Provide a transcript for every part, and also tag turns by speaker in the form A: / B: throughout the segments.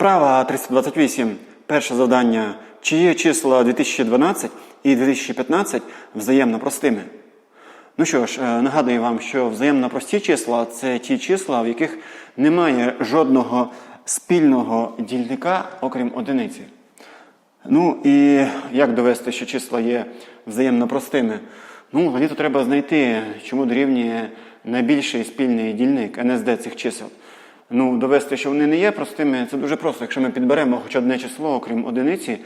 A: Вправа 328. Перше завдання. Чи є числа 2012 і 2015 взаємно простими? Ну що ж, е, нагадую вам, що взаємно прості числа це ті числа, в яких немає жодного спільного дільника, окрім одиниці. Ну і як довести, що числа є взаємно простими? Ну, взагалі то треба знайти, чому дорівнює найбільший спільний дільник НСД цих чисел. Ну, довести, що вони не є простими, це дуже просто. Якщо ми підберемо хоч одне число, окрім одиниці,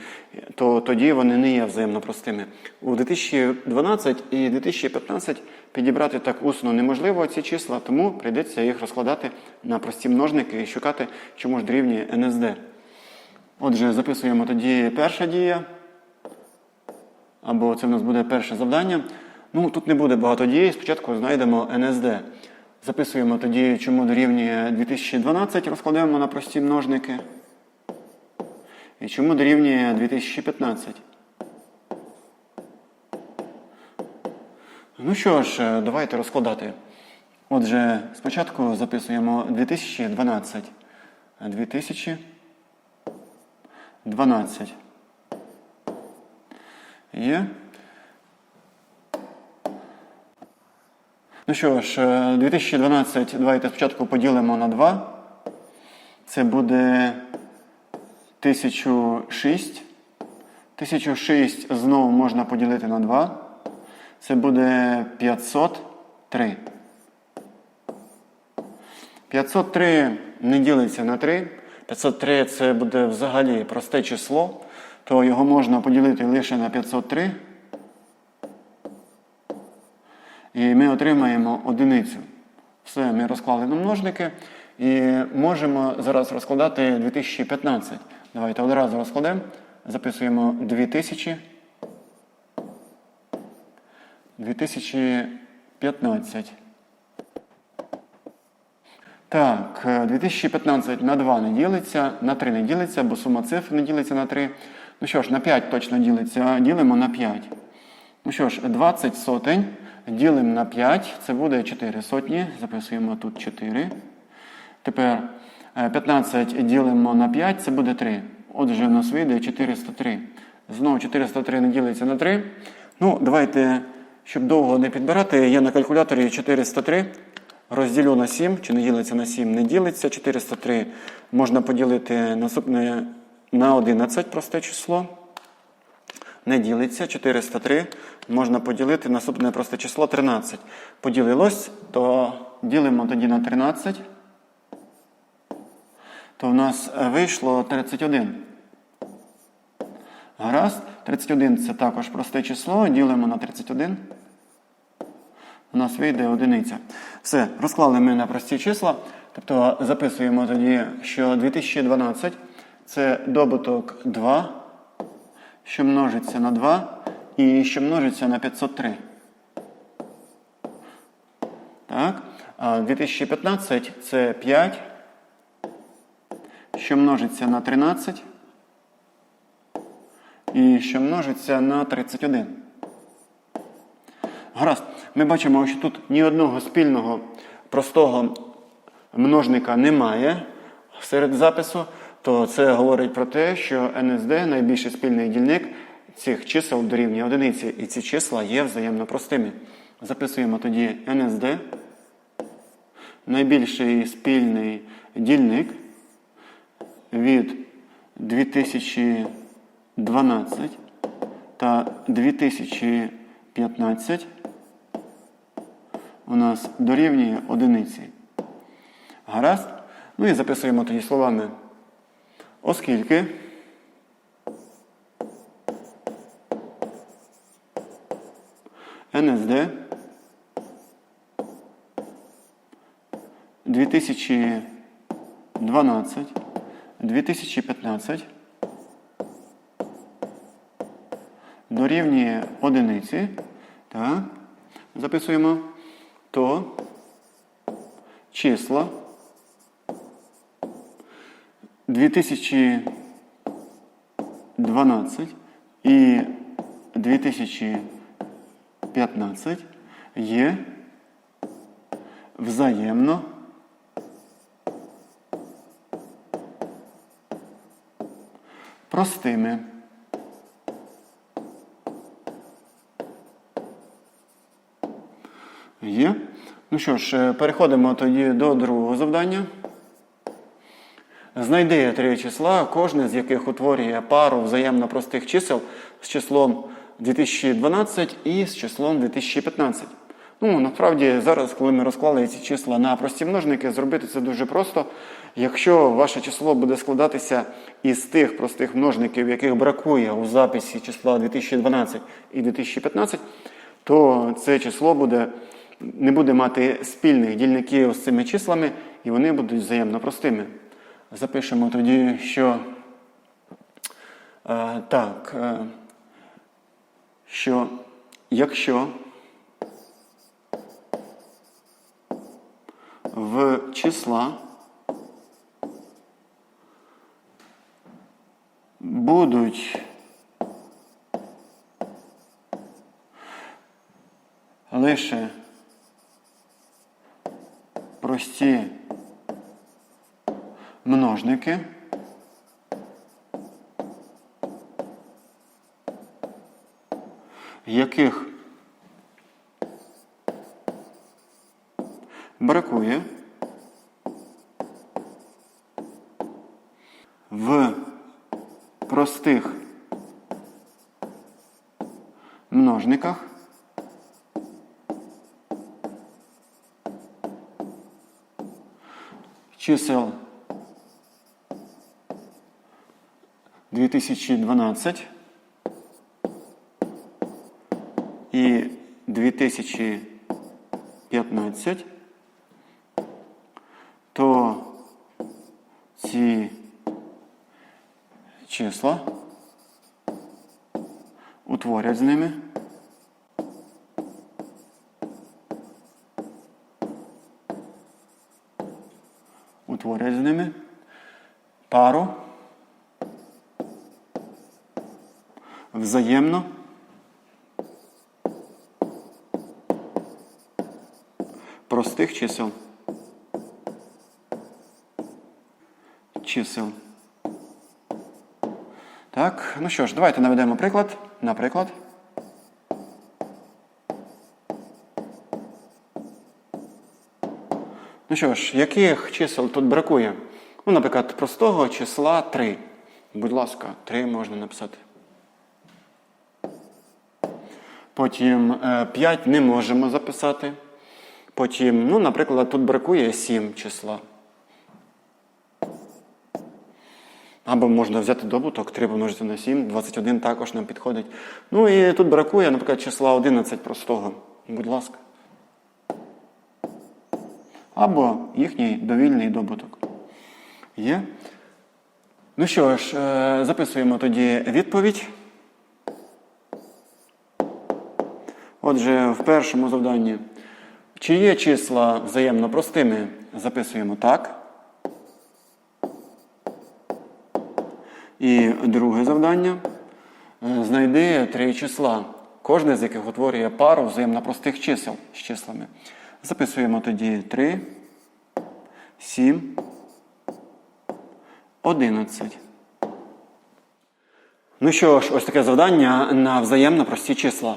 A: то тоді вони не є взаємно простими. У 2012 і 2015 підібрати так усно неможливо ці числа, тому прийдеться їх розкладати на прості множники і шукати, чому ж дорівнює НСД. Отже, записуємо тоді перша дія. Або це в нас буде перше завдання. Ну, тут не буде багато дій. Спочатку знайдемо НСД. Записуємо тоді, чому дорівнює 2012, розкладемо на прості множники. І чому дорівнює 2015. Ну що ж, давайте розкладати. Отже, спочатку записуємо 2012. 2012. Є. Ну що ж, е, 2012 давайте спочатку поділимо на 2. Це буде 1006. 1006 знову можна поділити на 2. Це буде 503. 503 не ділиться на 3. 503 це буде взагалі просте число, то його можна поділити лише на 503. І ми отримаємо одиницю. Все, ми розклали на множники. І можемо зараз розкладати 2015. Давайте одразу розкладемо. Записуємо 2000. 2015. Так, е, 2015 на 2 не ділиться, на 3 не ділиться, бо сума цифр не ділиться на 3. Ну що ж, на 5 точно ділиться, ділимо на 5. Ну що ж, 20 сотень ділимо на 5, це буде 4 сотні. Записуємо тут 4. Тепер е, 15 ділимо на 5, це буде 3. Отже, у нас вийде 403. Знову 403 не ділиться на 3. Ну, давайте, щоб довго не підбирати, я на калькуляторі 403 розділю на 7, чи не ділиться на 7, не ділиться. 403 можна поділити наступне на 11 просте число. Не ділиться. 403 можна поділити наступне просте число 13. Поділилось, то ділимо тоді на 13. То в нас вийшло 31. Гаразд. 31 це також просте число. Ділимо на 31. У нас вийде одиниця. Все, розклали ми на прості числа. Тобто записуємо тоді, що 2012 це добуток 2, що множиться на 2 і що множиться на 503. Так. А 2015 це 5, що множиться на 13 і що множиться на 31. Гаразд, ми бачимо, що тут ні одного спільного простого множника немає серед запису, то це говорить про те, що НСД найбільший спільний дільник цих чисел дорівнює одиниці, і ці числа є взаємно простими. Записуємо тоді НСД, найбільший спільний дільник від 2012 та 2015 у нас дорівнює одиниці. Гаразд? Ну і записуємо тоді словами. Оскільки НСД 2012 2015 дорівнює одиниці. Так. Записуємо то числа 2012 і 2015 є взаємно простими. Є. Ну що ж, е, переходимо тоді до другого завдання. Знайди три числа, кожне з яких утворює пару взаємно простих чисел з числом 2012 і з числом 2015. Ну, насправді, зараз, коли ми розклали ці числа на прості множники, зробити це дуже просто. Якщо ваше число буде складатися із тих простих множників, яких бракує у записі числа 2012 і 2015, то це число буде, не буде мати спільних дільників з цими числами, і вони будуть взаємно простими. Запишемо тоді, що е, так, е, що якщо в числа будуть лише прості множники. Яких бракує в простих множниках чисел 2012 і 2015, то ці числа утворять з ними утворять з ними пару взаємно простих чисел. Чисел. Так, ну що ж, давайте наведемо приклад. Наприклад. Ну що ж, яких чисел тут бракує? Ну, наприклад, простого числа 3. Будь ласка, 3 можна написати. Потім 5 не можемо записати. Потім, ну, наприклад, тут бракує 7 числа. Або можна взяти добуток, 3 помножити на 7, 21 також нам підходить. Ну і тут бракує, наприклад, числа 11 простого. Будь ласка. Або їхній довільний добуток. Є? Ну що ж, е, записуємо тоді відповідь. Отже, в першому завданні. Чи є числа взаємно простими? Записуємо так. І друге завдання. Е, Знайди три числа, кожне з яких утворює пару взаємно простих чисел з числами. Записуємо тоді 3, 7, 11. Ну що ж, ось таке завдання на взаємно прості числа.